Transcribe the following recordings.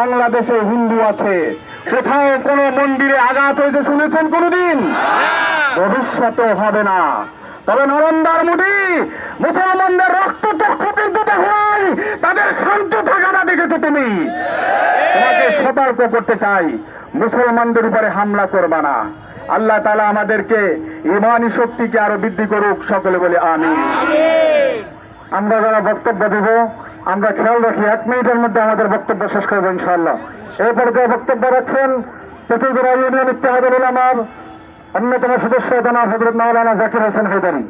বাংলাদেশে হিন্দু আছে। কোথাও কোন মন্দিরে আঘাত হয়েছে শুনেছেন কোনদিন? ভবিষ্যতে হবে না। তবে নরেন্দ্র মোদী মুসলমানদের রক্ত চক্ষু বিদ্যুতে হয় তাদের শান্ত থাকাটা দেখেছ তুমি? তোমাকে সতর্ক করতে চাই। মুসলমানদের উপরে হামলা করবা না। আল্লাহ তালা আমাদেরকে ইমানি শক্তিকে আরও বৃদ্ধি করুক, সকলে বলে আমি আমরা যারা বক্তব্য দেব আমরা খেয়াল রাখি, এক মিনিটের মধ্যে আমাদের বক্তব্য শেষ করব ইনশাল্লাহ এই পর্যায়ে বক্তব্য রাখছেন পৃথিবীরা ইউনিয়ন ইত্তেহাদুল আমার অন্যতম সদস্য জনাব হজরত মাওলানা জাকির হোসেন হেদারি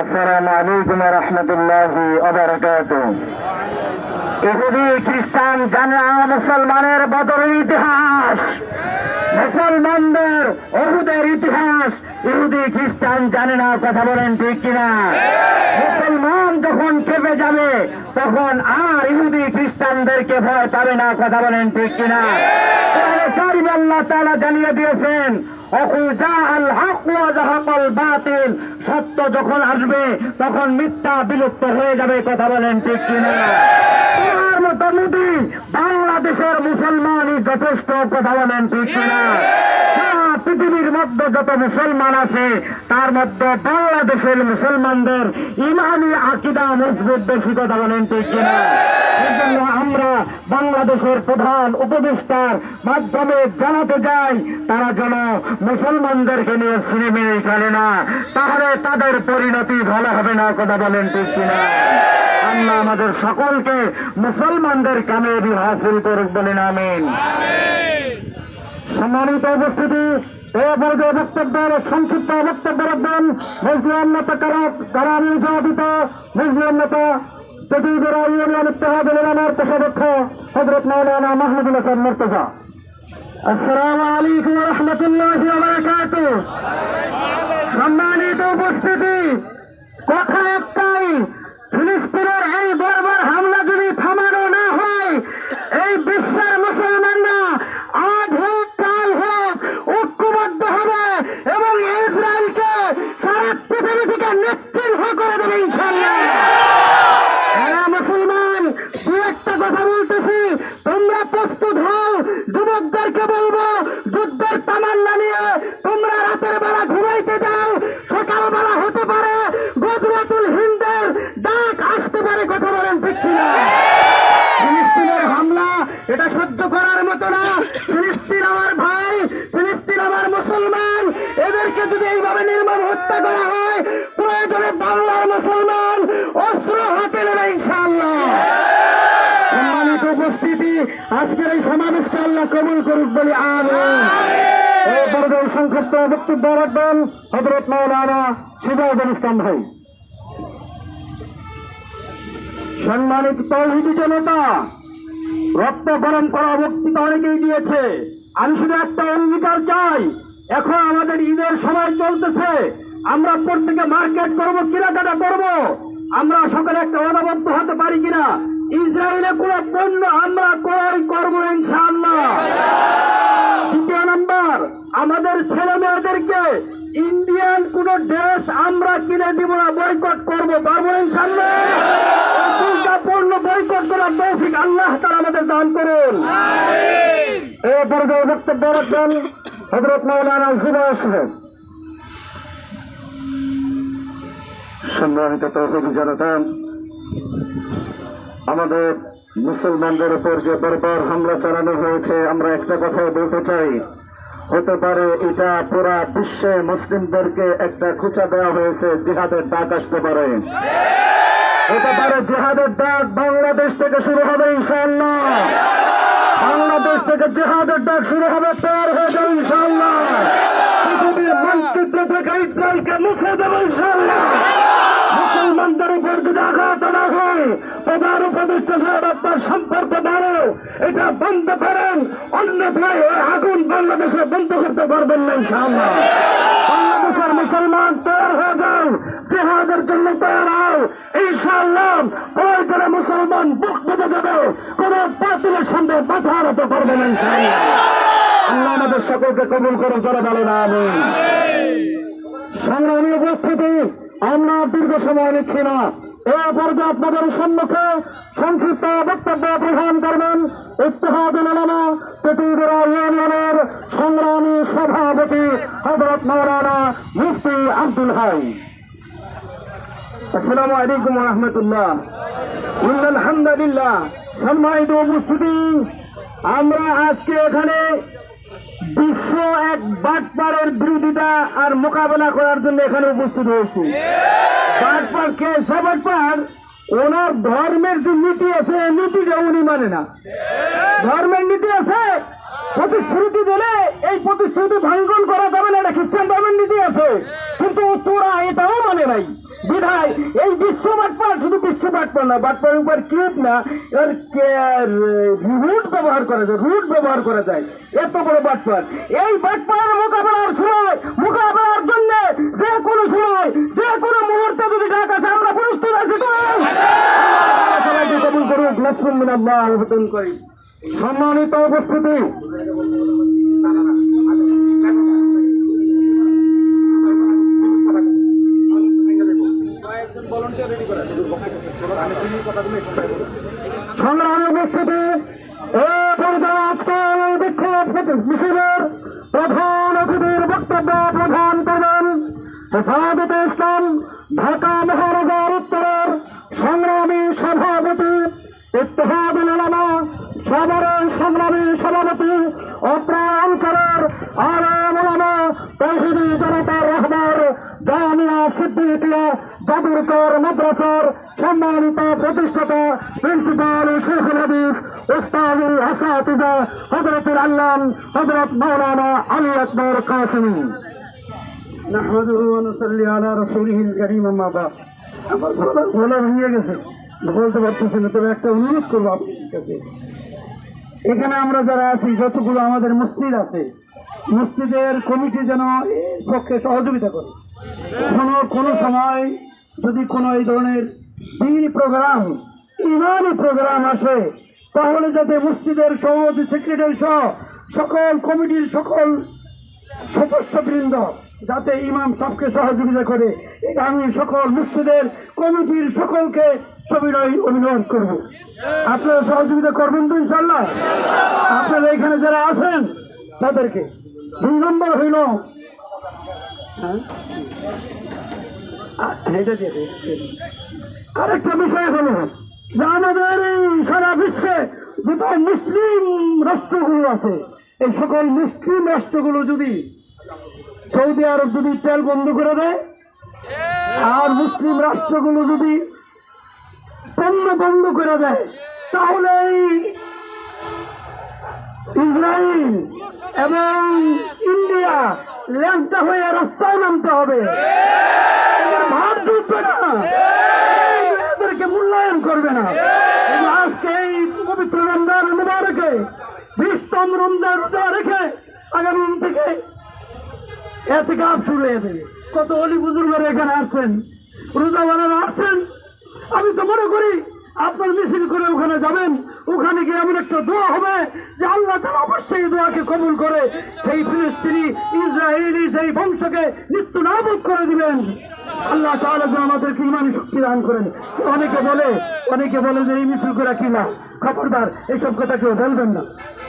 আসসালামু আলাইকুম রহমতুল্লাহ ইহুদি, খ্রিস্টান জানা মুসলমানের বদরের ইতিহাস, মুসলমানদের অহুদের ইতিহাস ইহুদি, খ্রিস্টান জানে না কথা বলেন ঠিক কিনা? মুসলমান যখন খেপে যাবে, তখন আর ইহুদি, খ্রিস্টানদেরকে ভয় পাবে না কথা বলেন ঠিক কিনা? আল্লাহ তাআলা জানিয়ে দিয়েছেন সত্য যখন আসবে, তখন মিথ্যা বিলুপ্ত হয়ে যাবে কথা বলেন ঠিক কিনা? মোদী বাংলাদেশের মুসলমানই যথেষ্ট কথা বলেন ঠিক কিনা? পৃথিবীর মধ্যে যত মুসলমান আছে তার মধ্যে বাংলাদেশের মুসলমানদের ইমানি আকিদা মজবুত বেশি কথা বলেন ঠিক কিনা? জন্য আমরা বাংলাদেশের প্রধান উপদেষ্টার মাধ্যমে জানাতে যাই তারা যেন মুসলমানদেরকে নিয়ে সিনেমে খেলে না তাহলে তাদের পরিণতি ভালো হবে না কথা বলেন ঠিক কিনা? আল্লাহ আমাদের সকলকে মুসলমানদের কামেবি হাসিল করুক বলেন আমিন। সম্মানিত উপস্থিতি এ পর্যায়ে বক্তব্যের সংক্ষিপ্ত বক্তব্য রাখবেন। মুসলিম নেতা কারা নির্যাতিত, মুসলিম নেতা প্রতিনিধিরা ইউনিয়ন ইত্তেহাদ আমার কোষাধ্যক্ষ হজরত মাওলানা মাহমুদুল হাসান মুর্তজা। আসসালামু আলাইকুম রহমতুল্লাহ সম্মানিত উপস্থিতি, কথা একটাই ফিলিস্তিনের এই বর্বর হামলা যদি থামানো না হয় এই বিশ্বের মুসলমানরা আজ হোক কাল হোক ঐক্যবদ্ধ হবে এবং ইসরায়েলকে সারা পৃথিবী থেকে নিশ্চিহ্ন করে দেবে ইনশাল্লাহ এরা মুসলমান দু একটা কথা বলতেছি তোমরা প্রস্তুত হও যুবকদেরকে বলব যুদ্ধের তামান্না নিয়ে তোমরা রাতের বেলা ঘুমাইতে যাও সকালবেলা হতে পারে গজরাতুল হিন্দের ডাক আসতে পারে কথা বলেন ঠিক কিনা ফিলিস্তিনের হামলা এটা সহ্য করার মতো না ফিলিস্তিন আমার ভাই ফিলিস্তিন আমার মুসলমান এদেরকে যদি এইভাবে নির্মম হত্যা করা হয়, প্রয়োজনে বাংলার মুসলমান অস্ত্র হাতে নেবে ইনশাআল্লাহ। সম্মানিত উপস্থিতি, আজকের এই সমাবেশকে আল্লাহ কবুল করুক বলে পর্যায়ে সংক্ষিপ্ত বক্তব্য রাখবেন হজরত মাওলানা সিরাজুল ইসলাম ভাই। সম্মানিত তৌহিদি জনতা, রক্ত গরম করা বক্তৃতা অনেকেই দিয়েছে। আমি শুধু একটা অঙ্গীকার চাই এখন আমাদের ঈদের সময় চলতেছে। আমরা প্রত্যেকে মার্কেট করব কেনাকাটা করব। আমরা সকলে একটা অনাবদ্ধ হতে পারি কিনা? ইসরায়েলে কোন পণ্য আমরা ক্রয় করব ইনশাআল্লাহ। দ্বিতীয় নাম্বার আমাদের ছেলে মেয়েদেরকে ইন্ডিয়ান কোন ড্রেস আমরা কিনে দিব না বয়কট করব পারব ইনশাল্লাহ চুলটা পণ্য বয়কট করার তৌফিক আল্লাহ তারা আমাদের দান করুন। এই পর্যায়ে বক্তব্য রাখবেন হজরত মৌলানা জুবাই সাহেব সম্মানিত তৌফিক জনতা আমাদের মুসলমানদের উপর যে বর্বর হামলা চালানো হয়েছে, আমরা একটা কথা বলতে চাই। হতে পারে এটা পুরা বিশ্বে মুসলিমদেরকে একটা খুচা দেওয়া হয়েছে, জেহাদের ডাক আসতে পারে। হতে পারে জেহাদের ডাক বাংলাদেশ থেকে শুরু হবে ইনশাল্লাহ বাংলাদেশ থেকে জেহাদের ডাক শুরু হবে তৈরি হয়ে যাবে ইনশাল্লাহ পৃথিবীর মানচিত্র থেকে ইসরায়েলকে মুছে দেবে ইনশাল্লাহ মুসলমানদের উপর যদি আঘাত না হয়, প্রধান উপদেষ্টা সাহেব, আপনার সম্পর্ক বাড়ো এটা বন্ধ করেন। অন্যথায় ওই আগুন বাংলাদেশে বন্ধ করতে পারবেন না ইনশাআল্লাহ। বাংলাদেশের মুসলমান তৈরি হয়ে যাও, জেহাদের জন্য তৈরি হও। ইনশাআল্লাহ মুসলমান বুক বেঁধে যাবে কোন বাতিলের সামনে মাথা হারাতে পারবে না ইনশাআল্লাহ। আল্লাহ আমাদের সকলকে কবুল করে যারা বলেন আমি সংগ্রামী উপস্থিতি, আমরা দীর্ঘ সময় নিচ্ছি না। এ পর্যায়ে আপনাদের সম্মুখে সংক্ষিপ্ত বক্তব্য প্রদান করবেন তেতুদুরা ইউনিয়নের সংগ্রামী সভাপতি হজরত মৌলানা মুফতি আব্দুল হাই। আসসালামু আলাইকুম রহমতুল্লাহ। আলহামদুলিল্লাহ সম্মানিত উপস্থিতি, আমরা আজকে এখানে বিশ্ব এক বাটপাড়ের বিরোধিতা আর মোকাবেলা করার জন্য এখানে উপস্থিত হয়েছি। বাটপার কে? সে ওনার ধর্মের যে নীতি আছে নীতিটা উনি মানে না। ধর্মের নীতি আছে, প্রতিশ্রুতি দিলে এই প্রতিশ্রুতি ভাঙ্গন করা যাবে না, এটা খ্রিস্টান ধর্মের নীতি আছে। কিন্তু চোরা এটাও মানে নাই। বিধায় এই বিশ্ব বাটপার শুধু বিশ্ব বাটপার না বাটপার উপর কিপ না, এর রুট ব্যবহার করা যায় রুট ব্যবহার করা যায়। এত বড় বাটপার। এই বাটপার মোকাবেলার সময়, মোকাবেলার জন্য যে কোনো সময়, যে কোনো মুহূর্তে যদি ডাক আছে আমরা প্রস্তুত আছি সবাইকে করি সম্মানিত উপস্থিতি। সবরের সংগ্রামী সভাপতি অত্র অঞ্চলের আলম উলামা তহিদি জনতার রহবার জামিয়া সিদ্দিকিয়া জাদুরকর মাদ্রাসার সম্মানিত প্রতিষ্ঠাতা প্রিন্সিপাল শেখুল হাদিস উস্তাদুল আসাতিজা হজরতুল আল্লাম হজরত মৌলানা আলী আকবর কাসিমি نحمده ونصلي على رسوله الكريم أما بعد আমার গলা গলা ভেঙে গেছে বলতে পারতেছি না তবে একটা অনুরোধ করবো আপনার কাছে এখানে আমরা যারা আছি, যতগুলো আমাদের মসজিদ আছে, মসজিদের কমিটি যেন পক্ষে সহযোগিতা করে। কোনো কোনো সময় যদি কোনো এই ধরনের দিনই প্রোগ্রাম ইমানি প্রোগ্রাম আসে, তাহলে যাতে মসজিদের সভাপতি, সেক্রেটারি সহ সকল কমিটির সকল সদস্যবৃন্দ যাতে ইমাম সবকে সহযোগিতা করে। আমি সকল মসজিদের কমিটির সকলকে সবিনয় অভিনয় করব। আপনারা সহযোগিতা করবেন তো ইনশাল্লাহ আপনারা এখানে যারা আছেন, তাদেরকে। দুই নম্বর হইল হ্যাঁ? আরেকটা বিষয় হলো যে আমাদের এই সারা বিশ্বে যত মুসলিম রাষ্ট্রগুলো আছে, এই সকল মুসলিম রাষ্ট্রগুলো যদি সৌদি আরব যদি তেল বন্ধ করে দেয়, আর মুসলিম রাষ্ট্রগুলো যদি পণ্য বন্ধ করে দেয়, তাহলে ইসরায়েল এবং ইন্ডিয়া ল্যাংটা হয়ে রাস্তায় নামতে হবে এদের ভাব জুটবে না এদেরকে মূল্যায়ন করবে না কিন্তু আজকে এই পবিত্র রমজান মুবারকে বিশতম রমজান রোজা রেখে আগামী দিন থেকে এতে কাপ শুরু হয়ে যাবে। কত অলি বুজুর্গরা এখানে আসছেন? রোজাওয়ালারা আসছেন? আমি তো মনে করি, আপনার মিছিল করে ওখানে যাবেন। ওখানে গিয়ে এমন একটা দোয়া হবে যে আল্লাহ তালা অবশ্যই দোয়াকে কবুল করে সেই ফিলিস্তিনি, ইসরায়েলি সেই বংশকে নিত্য নাবদ করে দিবেন। আল্লাহ তাহলে যেন আমাদেরকে ইমানি শক্তি দান করেন। অনেকে বলে অনেকে বলে যে এই মিছিল করে কিনা খবরদার এইসব কথা কেউ বলবেন না।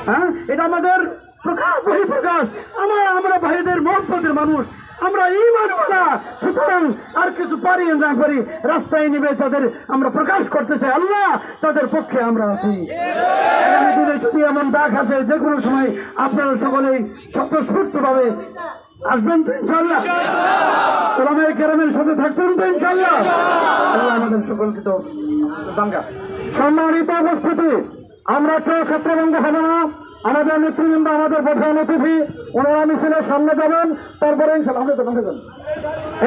হ্যাঁ? এটা আমাদের প্রকাশ, বহিঃপ্রকাশ। আমরা আমরা ভাইদের মহব্বতের মানুষ। আমরা ইমান বলা সুতরাং আর কিছু পারি না করি রাস্তায় নিবে তাদের আমরা প্রকাশ করতে চাই। আল্লাহ তাদের পক্ষে আমরা আছি। যদি এমন ডাক আসে, যে কোনো সময় আপনারা সকলেই স্বতঃস্ফূর্ত ভাবে আসবেন তো ইনশাল্লাহ ওলামায়ে কেরামের সাথে থাকবেন তো ইনশাল্লাহ আল্লাহ আমাদের সকলকে সম্মানিত উপস্থিতি, আমরা কেউ ছত্রভঙ্গ হবে না? আমাদের নেতৃবৃন্দ, আমাদের প্রধান অতিথি, ওনারা মিছিলের সামনে যাবেন, তারপরে ইনশাল্লাহ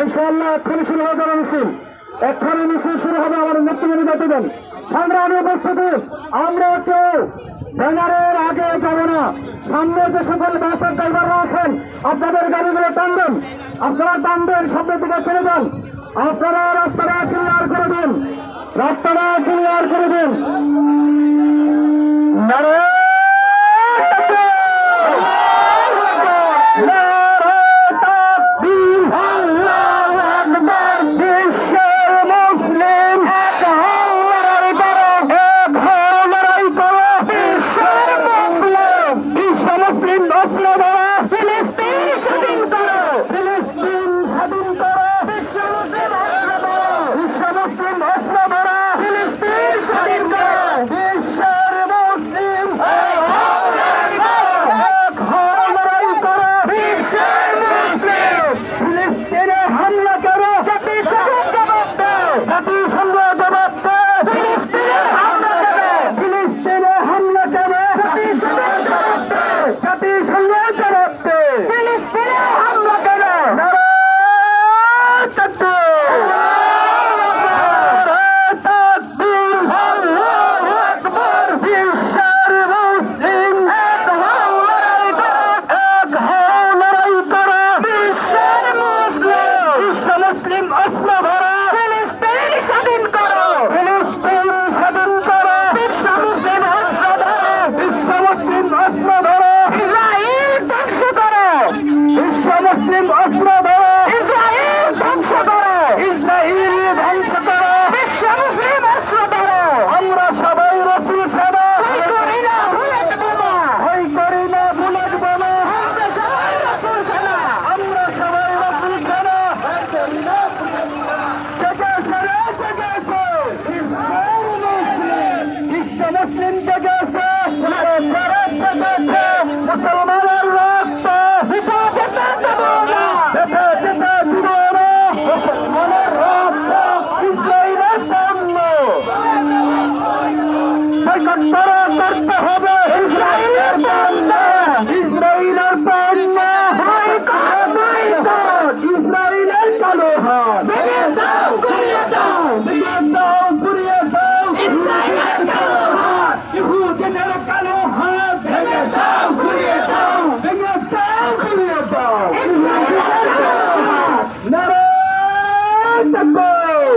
ইনশাল্লাহ এক্ষুনি শুরু হয়ে যাবে মিছিল। এক্ষুনি মিছিল শুরু হবে আমাদের নেতৃবৃন্দ যেতে দেন সংগ্রামী উপস্থিতি, আমরা কেউ ব্যানারের আগে যাব না। সামনে যে সকল বাসের ড্রাইভাররা আছেন, আপনাদের গাড়িগুলো টানবেন আপনারা টানবেন সামনের দিকে চলে যান। আপনারা রাস্তাটা ক্লিয়ার করে দিন। রাস্তাটা ক্লিয়ার করে দিন।